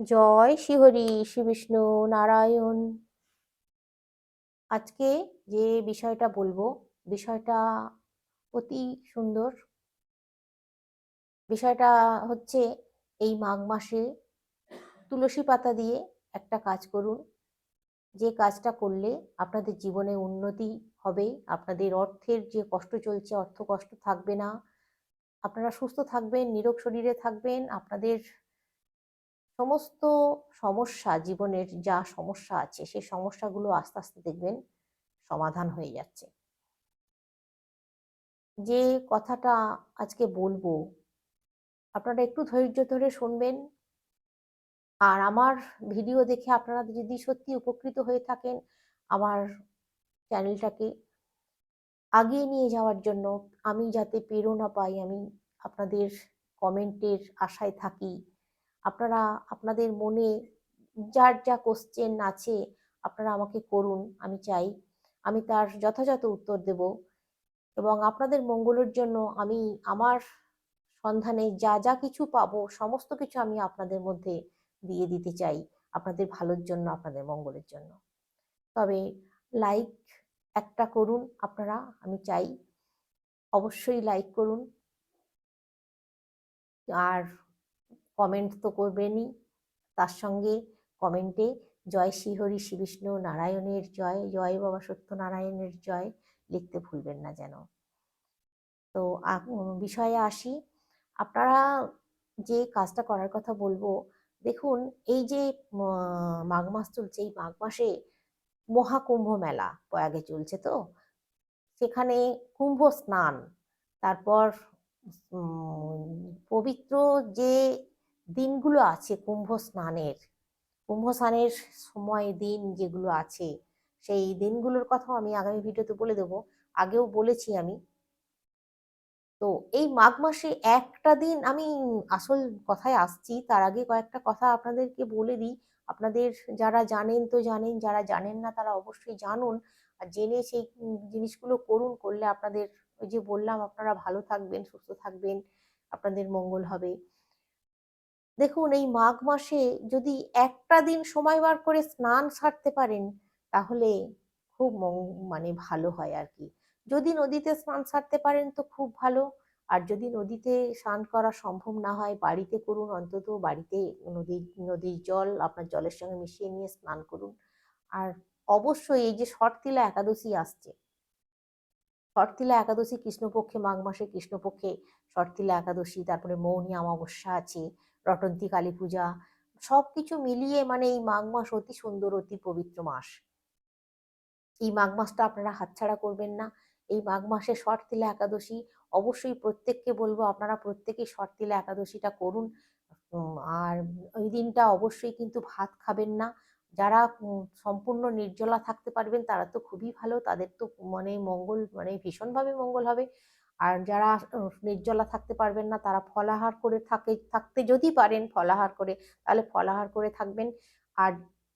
জয় শ্রীহরি শ্রী বিষ্ণু নারায়ণ। আজকে যে বিষয়টা বলব, বিষয়টা অতি সুন্দর। বিষয়টা হচ্ছে এই মাঘ মাসে তুলসী পাতা দিয়ে একটা কাজ করুন। যে কাজটা করলে আপনাদের জীবনে উন্নতি হবে, আপনাদের অর্থের যে কষ্ট চলছে অর্থ কষ্ট থাকবে না। আপনারা সুস্থ থাকবেন, নিরোগ শরীরে থাকবেন, আপনাদের সমস্ত সমস্যা, জীবনের যা সমস্যা আছে, সেই সমস্যাগুলো আস্তে আস্তে দেখবেন সমাধান হয়ে যাচ্ছে। যে কথাটা আজকে বলব, আপনারা একটু ধৈর্য ধরে শুনবেন। আর আমার ভিডিও দেখে আপনারা যদি সত্যি উপকৃত হয়ে থাকেন, আমার চ্যানেলটাকে আগিয়ে নিয়ে যাওয়ার জন্য আমি যাতে প্রেরণা পাই, আমি আপনাদের কমেন্টের আশায় থাকি। আপনারা, আপনাদের মনে যার যা কোশ্চেন আছে, আপনারা আমাকে করুন, আমি চাই। আমি তার যথাযথ উত্তর দেব এবং আপনাদের মঙ্গলের জন্য আমি আমার সন্ধানে যা যা কিছু পাবো, সমস্ত কিছু আমি আপনাদের মধ্যে দিয়ে দিতে চাই, আপনাদের ভালোর জন্য, আপনাদের মঙ্গলের জন্য। তবে লাইক একটা করুন আপনারা, আমি চাই। অবশ্যই লাইক করুন। আর কমেন্ট তো করবেনই। তার সঙ্গে কমেন্টে জয় শ্রীহরি শ্রী বিষ্ণু নারায়ণের জয় জয় বাবা সত্যনারায়ণের জয় লিখতে ভুলবেন না যেন। তো বিষয়ে আসি। আপনারা যে কাজটা করার কথা বলব, দেখুন এই যে মাঘ মাস চলছে, এই মাঘ মাসে মহাকুম্ভ মেলা প্রয়াগে চলছে তো। সেখানে কুম্ভ স্নান, তারপর পবিত্র যে দিনগুলো আছে কুম্ভ স্নানের। কুম্ভ স্নানের সময় দিন যেগুলো আছে, সেই দিনগুলোর কথাও আমি আগামী ভিডিওতে বলে দেবো। আগেও বলেছি আমি। তো এই মাঘ মাসে একটা দিন আমি আসল কথায় আসছি, তার আগে কয়েকটা কথা আপনাদেরকে বলে দিই। আপনাদের যারা জানেন তো জানেন, যারা জানেন না তারা অবশ্যই জানুন। আর জেনে সেই জিনিসগুলো করুন, করলে আপনাদের ওই যে বললাম, আপনারা ভালো থাকবেন, সুস্থ থাকবেন, আপনাদের মঙ্গল হবে। দেখুন, এই মাঘ মাসে যদি একটা দিন সময় বার করে স্নান সারতে পারেন, তাহলে খুব মানে ভালো হয় আর কি। যদি নদীতে স্নান সারতে পারেন তো খুব ভালো। আর যদি নদীতে স্নান করা সম্ভব না হয়, বাড়িতে করুন, অন্তত বাড়িতে নদীর নদীর জল, আপনার জলের সঙ্গে মিশিয়ে নিয়ে স্নান করুন। আর অবশ্যই এই যে শর্তিলা একাদশী আসছে, শর্তিলা একাদশী কৃষ্ণপক্ষে, মাঘ মাসে কৃষ্ণপক্ষে শর্তিলা একাদশী, তারপরে মৌনী অমাবস্যা আছে রটন্তী কালী পূজা সব কিছু মিলিয়ে মানে এই মাঘ মাস অতি সুন্দর, অতি পবিত্র মাস। এই মাঘ মাসটা আপনারা হাতছাড়া করবেন না। এই মাঘ মাসে শর্তিলা একাদশী, অবশ্যই প্রত্যেককে বলব আপনারা প্রত্যেকেই শর্তিলা একাদশীটা করুন। আর ওই দিনটা অবশ্যই কিন্তু ভাত খাবেন না। যারা সম্পূর্ণ নির্জলা থাকতে পারবেন তারা তো খুবই ভালো। তাদের তো মানে মঙ্গল মানে ভীষণভাবে মঙ্গল হবে। আর যারা নির্জলা থাকতে পারবেন না, তারা ফলাহার করে থাকে, থাকতে যদি পারেন ফলাহার করে, তাহলে ফলাহার করে থাকবেন। আর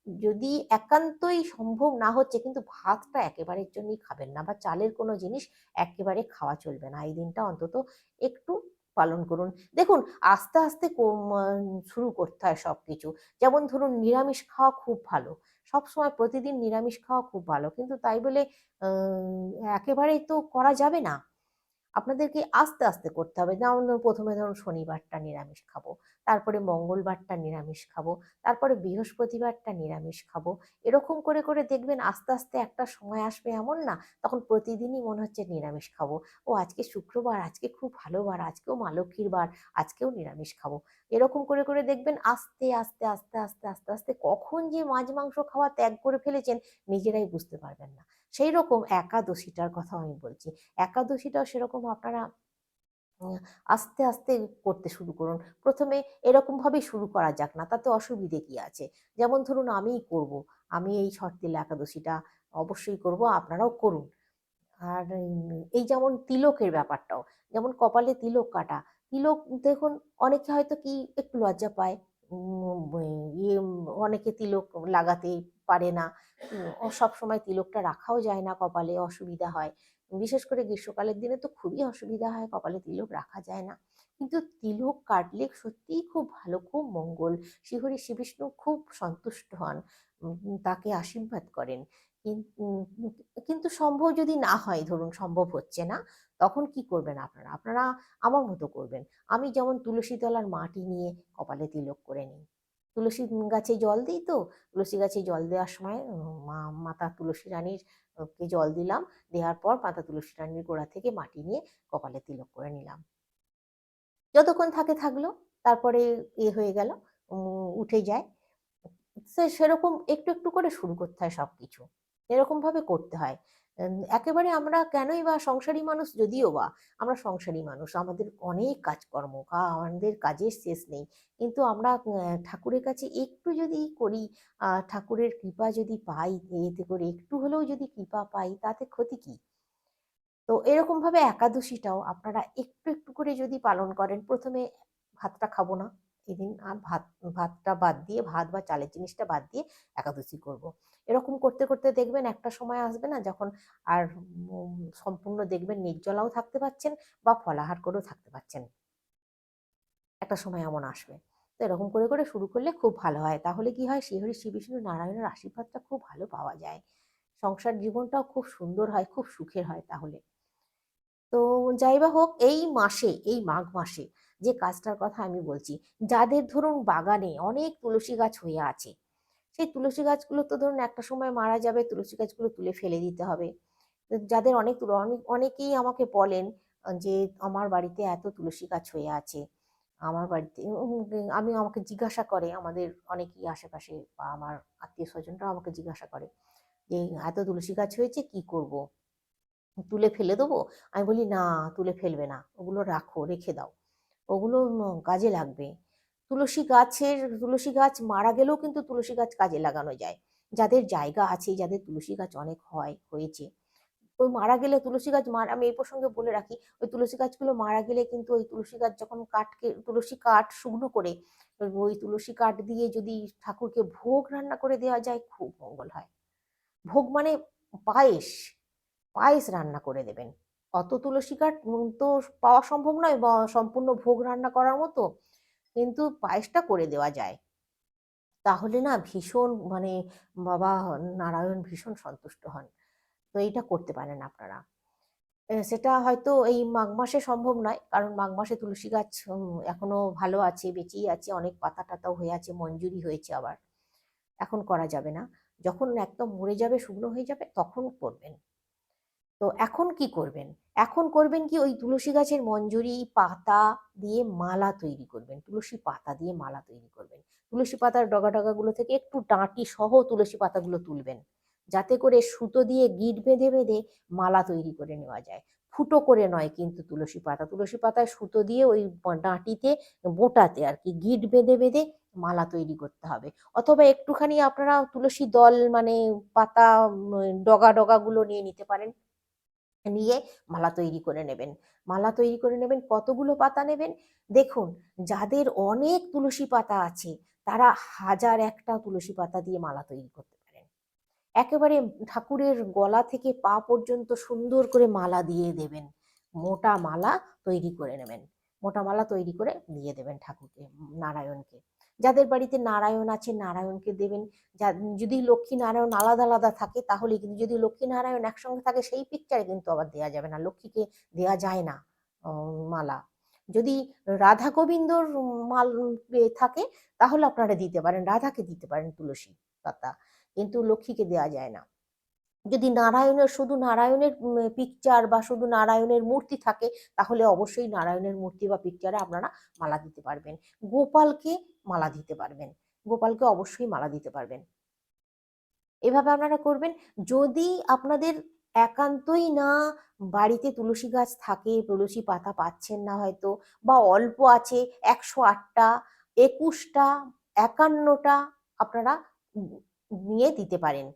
যদি একান্তই সম্ভব না হচ্ছে, কিন্তু ভাতটা একেবারের জন্যই খাবেন না বা চালের কোনো জিনিস একেবারে খাওয়া চলবে না। এই দিনটা অন্তত একটু পালন করুন। দেখুন, আস্তে আস্তে শুরু করতে হয় সব কিছু যেমন ধরুন, নিরামিষ খাওয়া খুব ভালো। সব সময় প্রতিদিন নিরামিষ খাওয়া খুব ভালো। কিন্তু তাই বলে একেবারেই তো করা যাবে না। আপনাদেরকে আস্তে আস্তে করতে হবে। যেমন প্রথমে ধরুন শনিবারটা নিরামিষ খাব, তারপরে মঙ্গলবারটা নিরামিষ খাব, তারপরে বৃহস্পতিবারটা নিরামিষ খাব। এরকম করে করে দেখবেন আস্তে আস্তে একটা সময় আসবে এমন না, তখন প্রতিদিনই মনে হচ্ছে নিরামিষ খাব। ও, আজকে শুক্রবার, আজকে খুব ভালো বার, আজকেও মা লক্ষ্মীর বার, আজকেও নিরামিষ খাব। এরকম করে করে দেখবেন আস্তে আস্তে আস্তে আস্তে আস্তে আস্তে কখন যে মাছ, মাংস খাওয়া ত্যাগ করে ফেলেছেন, নিজেরাই বুঝতে পারবেন না। সেই রকম একাদশীটার কথা আমি বলছি। একাদশীটাও সেরকম আপনারা আস্তে আস্তে করতে শুরু করুন। প্রথমে এরকমভাবেই শুরু করা যাক, না তাতে অসুবিধে কি আছে? যেমন ধরুন আমিই করব, আমি এই শর্তিল একাদশীটা অবশ্যই করব, আপনারাও করুন। আর এই যেমন তিলকের ব্যাপারটাও, যেমন কপালে তিলক কাটা, তিলক দেখুন অনেকে হয়তো কি একটু লজ্জা পায় ইয়ে অনেকে তিলক লাগাতে পারে না। সব সময় তিলকটা রাখাও যায় না কপালে, অসুবিধা হয়। বিশেষ করে গ্রীষ্মকালের দিনে তো খুবই অসুবিধা হয়, কপালে তিলক রাখা যায় না। কিন্তু তিলক কাটলে সত্যিই খুব ভালো, খুব মঙ্গল। শ্রীহরি শ্রী বিষ্ণু খুব সন্তুষ্ট হন তাকে আশীর্বাদ করেন। কিন্তু সম্ভব যদি না হয়, ধরুন সম্ভব হচ্ছে না, তখন কি করবেন আপনারা? আপনারা আমার মতো করবেন। আমি যেমন তুলসী তলার মাটি নিয়ে কপালে তিলক করে নিই। তুলসী গাছে জল দিই তো, তুলসী গাছে জল দেওয়ার সময় মাতা তুলসী রানীর কে জল দিলাম, দেওয়ার পর মাতা তুলসী রানীর গোড়া থেকে মাটি নিয়ে কপালে তিলক করে নিলাম। যতক্ষণ থাকে থাকল, তারপরে এ হয়ে গেল উঠে যায়। সে, সেরকম একটু একটু করে শুরু করতে হয় সবকিছু। এরকম ভাবে করতে হয়। একেবারে আমরা কেনই বা সংসারী মানুষ? যদিও বা আমরা সংসারী মানুষ, আমাদের অনেক কাজকর্ম আমাদের কাজের শেষ নেই। কিন্তু আমরা ঠাকুরের কাছে একটু যদি করি ঠাকুরের কৃপা যদি পাই, এতে করে একটু হলেও যদি কৃপা পাই, তাতে ক্ষতি কি? তো এরকম ভাবে একাদশীটাও আপনারা একটু একটু করে যদি পালন করেন, প্রথমে ভাতটা খাব না। এদিন আর ভাত, ভাতটা বাদ দিয়ে, ভাত বা চালের জিনিসটা বাদ দিয়ে একাদশী করব। এরকম করতে করতে দেখবেন একটা সময় আসবে না যখন আর সম্পূর্ণ দেখবেন নির্জলাও থাকতে পারছেন বা ফলাহার করেও থাকতে পারছেন। একটা সময় এমন আসবে। তো এরকম করে করে শুরু করলে খুব ভালো হয়। তাহলে কি হয়? শ্রীহরি শ্রী বিষ্ণু নারায়ণের আশীর্বাদটা খুব ভালো পাওয়া যায়। সংসার জীবনটাও খুব সুন্দর হয়, খুব সুখের হয় তাহলে। তো যাই বা হোক, এই মাসে, এই মাঘ মাসে যে কাজটার কথা আমি বলছি, যাদের ধরুন বাগানে অনেক তুলসী গাছ হয়ে আছে, সেই তুলসী গাছগুলো তো ধরুন একটা সময় মারা যাবে, তুলসী গাছগুলো তুলে ফেলে দিতে হবে। যাদের অনেক অনেক, অনেকেই আমাকে বলেন, যে আমার বাড়িতে এত তুলসী গাছ হয়ে আছে, আমার বাড়িতে, আমি আমাকে জিজ্ঞাসা করে, আমাদের অনেকেই আশেপাশে বা আমার আত্মীয় স্বজনরাও আমাকে জিজ্ঞাসা করে, যে এত তুলসী গাছ হয়েছে, কি করব? তুলে ফেলে দেবো? আমি বলি, না, তুলে ফেলবে না, ওগুলো রাখো, রেখে দাও। ওগুলো কাজে লাগবে। তুলসী গাছের, তুলসী গাছ মারা গেলেও কিন্তু তুলসী গাছ কাজে লাগানো যায়। যাদের জায়গা আছে, যাদের তুলসী গাছ অনেক হয়, হয়েছে। ওই মারা গেলে তুলসী গাছ মারা, আমি এই প্রসঙ্গে বলে রাখি, ওই তুলসী গাছগুলো মারা গেলে কিন্তু ওই তুলসী গাছ যখন কাঠকে তুলসী কাঠ শুকনো করে, ওই তুলসী কাঠ দিয়ে যদি ঠাকুরকে ভোগ রান্না করে দেওয়া যায়, খুব মঙ্গল হয়। ভোগ মানে পায়েস পায়েস রান্না করে দেবেন। অত তুলসী কাঠ তো পাওয়া সম্ভব নয় সম্পূর্ণ ভোগ রান্না করার মতো, কিন্তু পায়েসটা করে দেওয়া যায়। তাহলে না ভীষণ মানে বাবা নারায়ণ ভীষণ সন্তুষ্ট হন। তো এইটা করতে পারেন আপনারা। সেটা হয়তো এই মাঘ মাসে সম্ভব নয়, কারণ মাঘ মাসে তুলসী গাছ এখনও ভালো আছে, বেঁচেই আছে, অনেক পাতা টাতাও হয়ে আছে, মঞ্জুরি হয়েছে আবার। এখন করা যাবে না। যখন একদম মরে যাবে, শুকনো হয়ে যাবে, তখন করবেন। তো এখন কি করবেন? এখন করবেন কি ওই তুলসী গাছের মঞ্জুরি পাতা দিয়ে মালা তৈরি করবেন, তুলসী পাতা দিয়ে মালা তৈরি করবেন। তুলসী পাতার ডগা ডগাগুলো থেকে একটু ডাঁটি সহ তুলসী পাতাগুলো তুলবেন। যাতে করে সুতো দিয়ে গিট বেঁধে বেঁধে মালা তৈরি করে নেওয়া যায়। ফুটো করে নয় কিন্তু তুলসী পাতা, তুলসী পাতায় সুতো দিয়ে ওই ডাঁটিতে বোটাতে আর কি গিট বেঁধে বেঁধে মালা তৈরি করতে হবে। অথবা একটুখানি আপনারা তুলসী দল মানে পাতা ডগা ডগাগুলো নিয়ে নিতে পারেন। নিয়ে মালা তৈরি করে নেবেন। মালা তৈরি করে নেবেন, কতগুলো পাতা নেবেন? দেখুন, যাদের অনেক তুলসী পাতা আছে, তারা হাজার একটা তুলসী পাতা দিয়ে মালা তৈরি করতে পারেন। একেবারে ঠাকুরের গলা থেকে পা পর্যন্ত সুন্দর করে মালা দিয়ে দেবেন। মোটা মালা তৈরি করে নেবেন। মোটা মালা তৈরি করে দিয়ে দেবেন ঠাকুরকে, নারায়ণকে। যাদের বাড়িতে নারায়ণ আছে, নারায়ণকে দেবেন। যদি লক্ষ্মী নারায়ণ আলাদা আলাদা থাকে, তাহলে কিন্তু যদি লক্ষ্মী নারায়ণ একসঙ্গে থাকে, সেই পিকচারে কিন্তু আবার দেয়া যাবে না। লক্ষ্মীকে দেয়া যায় না মালা। যদি রাধা গোবিন্দর মাল থাকে, তাহলে আপনারা দিতে পারেন, রাধাকে দিতে পারেন তুলসী পাতা। কিন্তু লক্ষ্মীকে দেয়া যায় না। যদি নারায়ণের, শুধু নারায়ণের পিকচার বা শুধু নারায়ণের মূর্তি থাকে, তাহলে অবশ্যই নারায়ণের মূর্তি বা পিকচারে আপনারা মালা দিতে পারবেন। গোপালকে মালা দিতে পারবেন। গোপালকে অবশ্যই মালা দিতে পারবেন। এভাবে আপনারা করবেন। যদি আপনাদের একান্তই না বাড়িতে তুলসী গাছ থাকে, তুলসী পাতা পাচ্ছেন না হয়তো, বা অল্প আছে, একশো আটটা, একুশটা, একান্নটা আপনারা নিয়ে দিতে পারেন।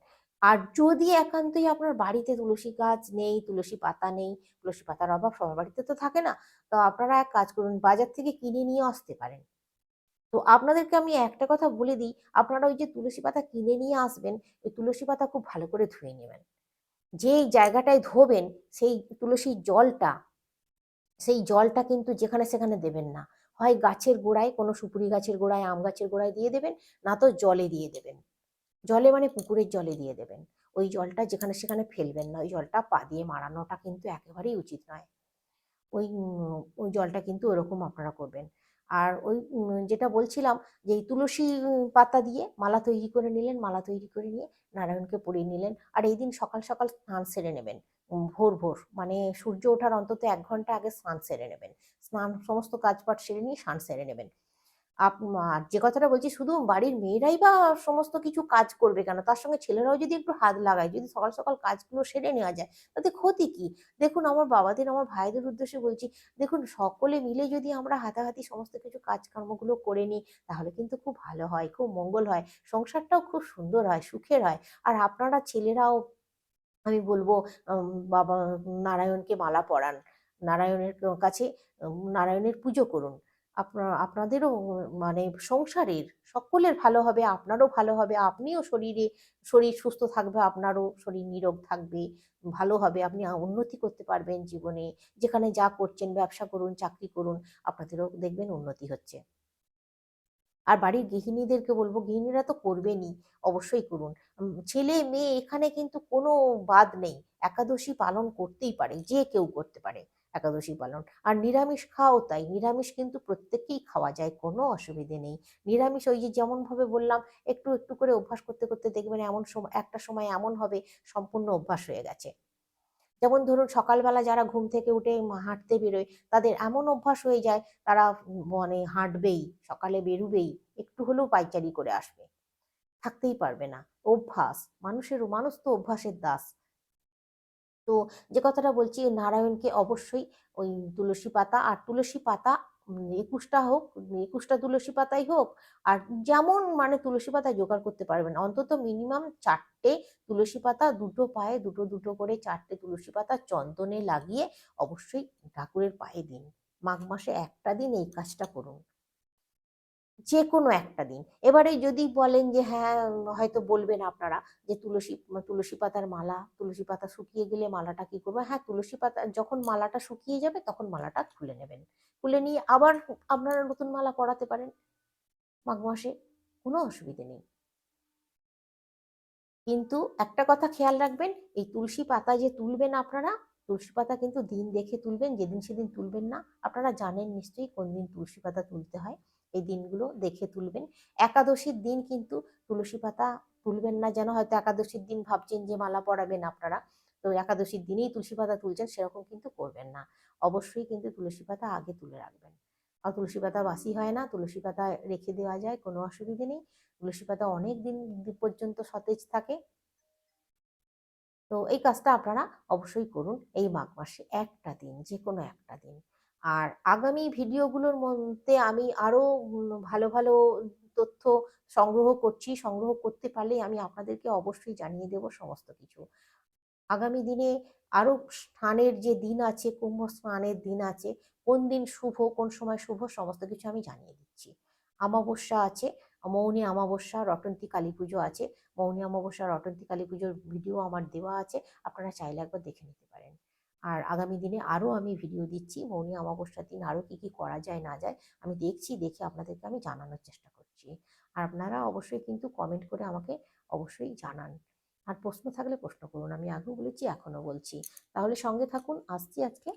আর যদি একান্তই আপনার বাড়িতে তুলসী গাছ নেই, তুলসী পাতা নেই, তুলসী পাতার অভাব সবার বাড়িতে তো থাকে না, তো আপনারা এক কাজ করুন, বাজার থেকে কিনে নিয়ে আসতে পারেন। তো আপনাদেরকে আমি একটা কথা বলে দিই, আপনারা ওই যে তুলসী পাতা কিনে নিয়ে আসবেন, ওই তুলসী পাতা খুব ভালো করে ধুয়ে নেবেন। যেই জায়গাটায় ধোবেন, সেই তুলসীর জলটা, সেই জলটা কিন্তু যেখানে সেখানে দেবেন না। হয় গাছের গোড়ায়, কোনো সুপুরি গাছের গোড়ায়, আম গাছের গোড়ায় দিয়ে দেবেন, না তো জলে দিয়ে দেবেন। জলে মানে পুকুরের জলে দিয়ে দেবেন। ওই জলটা যেখানে সেখানে ফেলবেন না। ওই জলটা পা দিয়ে মারানোটা কিন্তু একেবারেই উচিত নয়। ওই ওই জলটা কিন্তু ওরকম আপনারা করবেন। আর ওই যেটা বলছিলাম যে এই তুলসী পাতা দিয়ে মালা তৈরি করে নিলেন, মালা তৈরি করে নিয়ে নারায়ণকে পরিয়ে নিলেন আর এই দিন সকাল সকাল স্নান সেরে নেবেন। ভোর ভোর মানে সূর্য ওঠার অন্তত এক ঘণ্টা আগে স্নান সেরে নেবেন। স্নান, সমস্ত কাজবাজ সেরে নিয়ে স্নান সেরে নেবেন। আপ আর যে কথাটা বলছি শুধু বাড়ির মেয়েরাই বা সমস্ত কিছু কাজ করবে কেন? তার সঙ্গে ছেলেরাও যদি একটু হাত লাগায়, যদি সকাল সকাল কাজগুলো সেরে নেওয়া যায়, তাতে ক্ষতি কি? দেখুন, আমার বাবাদের, আমার ভাইদের উদ্দেশ্যে বলছি, দেখুন, সকলে মিলে যদি আমরা হাতাহাতি সমস্ত কিছু কাজকর্মগুলো করে নিই, তাহলে কিন্তু খুব ভালো হয়, খুব মঙ্গল হয়, সংসারটাও খুব সুন্দর হয়, সুখের হয়। আর আপনারা ছেলেরাও, আমি বলব বাবা, নারায়ণকে মালা পরান, নারায়ণের কাছে নারায়ণের পুজো করুন। আপনার আপনাদেরও মানে সংসারের সকলের ভালো হবে, আপনারও ভালো হবে, আপনিও শরীরে, শরীর সুস্থ থাকবে, আপনারও শরীর নিরোগ থাকবে, ভালো হবে, আপনি উন্নতি করতে পারবেন জীবনে। যেখানে যা করছেন, ব্যবসা করুন, চাকরি করুন, আপনাদেরও দেখবেন উন্নতি হচ্ছে। আর বাড়ির গৃহিণীদেরকে বলব, গৃহিণীরা তো করবেনই, অবশ্যই করুন। ছেলে, মেয়ে এখানে কিন্তু কোনো বাদ নেই, একাদশী পালন করতেই পারে, যে কেউ করতে পারে। একাদশী পালন। আর নিরামিষ খাওয়াও তাই। নিরামিষ কিন্তু প্রত্যেককেই খাওয়া যায়, কোনো অসুবিধে নেই। নিরামিষ ওই যে যেমন ভাবে বললাম, একটু একটু করে অভ্যাস করতে করতে দেখবেন এমন সময় একটা সময় এমন হবে, সম্পূর্ণ অভ্যাস হয়ে গেছে। যেমন ধরুন, সকালবেলা যারা ঘুম থেকে উঠে হাঁটতে বেরোয়, তাদের এমন অভ্যাস হয়ে যায়, তারা মানে হাঁটবেই, সকালে বেরুবেই, একটু হলেও পাইচারি করে আসবে। থাকতেই পারবে না। অভ্যাস। মানুষের মানুষ তো অভ্যাসের দাস। তো যে কথাটা বলছি, নারায়ণকে অবশ্যই ওই তুলসী পাতা আর তুলসী পাতা একুশটা হোক, একুশটা তুলসী পাতাই হোক, আর যেমন মানে তুলসী পাতা জোগাড় করতে পারবেন। অন্তত মিনিমাম চারটে তুলসী পাতা, দুটো পায়ে দুটো দুটো করে চারটে তুলসী পাতা চন্দনে লাগিয়ে অবশ্যই ঠাকুরের পায়ে দিন। মাঘ মাসে একটা দিন এই কাজটা করুন। যে কোনো একটা দিন। এবারে যদি বলেন যে হ্যাঁ হয়তো বলবেন আপনারা যে, তুলসী তুলসী পাতার মালা, তুলসী পাতা শুকিয়ে গেলে মালাটা কি করব হ্যাঁ তুলসী পাতা, যখন মালাটা শুকিয়ে যাবে তখন মালাটা খুলে নেবেন। খুলে নিয়ে আবার আপনারা নতুন মালা পরাতে পারেন। মাঘ মাসে কোনো অসুবিধে নেই। কিন্তু একটা কথা খেয়াল রাখবেন, এই তুলসী পাতা যে তুলবেন আপনারা, তুলসী পাতা কিন্তু দিন দেখে তুলবেন, যেদিন সেদিন তুলবেন না। আপনারা জানেন নিশ্চয়ই কোন দিন তুলসী পাতা তুলতে হয়। এই দিনগুলো দেখে তুলবেন। একাদশীর দিন কিন্তু তুলসী পাতা তুলবেন না যেন হয়তো একাদশীর দিন ভাবছেন যে মালা পরাবেন আপনারা। তো একাদশীর দিনেই তুলসী পাতা তুলছেন সেরকম কিন্তু করবেন না। অবশ্যই কিন্তু তুলসী পাতা আগে তুলে রাখবেন। আর তুলসী পাতা বাসি হয় না, তুলসী পাতা রেখে দেওয়া যায়, কোনো অসুবিধে নেই। তুলসী পাতা অনেক দিন পর্যন্ত সতেজ থাকে। তো এই কাজটা আপনারা অবশ্যই করুন এই মাঘ মাসে একটা দিন যে কোনো একটা দিন। আর আগামী ভিডিওগুলোর মধ্যে আমি আরও উম, ভালো ভালো তথ্য সংগ্রহ করছি সংগ্রহ করতে পারলে আমি আপনাদেরকে অবশ্যই জানিয়ে দেব সমস্ত কিছু। আগামী দিনে আরও স্নানের যে দিন আছে কুম্ভ স্নানের দিন আছে কোন দিন শুভ কোন সময় শুভ সমস্ত কিছু আমি জানিয়ে দিচ্ছি। অমাবস্যা আছে মৌনী অমাবস্যা রটন্তী কালী পুজো আছে মৌনী অমাবস্যা রটন্তী কালী পুজোর ভিডিও আমার দেওয়া আছে আপনারা চাইলে একবার দেখে নিতে পারেন। আর আগামী দিনে আরও আমি ভিডিও দিচ্ছি। মৌনী অমাবস্যার দিন আরও কী কী করা যায়, না যায়, আমি দেখছি, দেখে আপনাদেরকে আমি জানানোর চেষ্টা করছি। আর আপনারা অবশ্যই কিন্তু কমেন্ট করে আমাকে অবশ্যই জানান। আর প্রশ্ন থাকলে প্রশ্ন করুন, আমি আগেও বলেছি, এখনও বলছি। তাহলে সঙ্গে থাকুন, আসছি আজকে।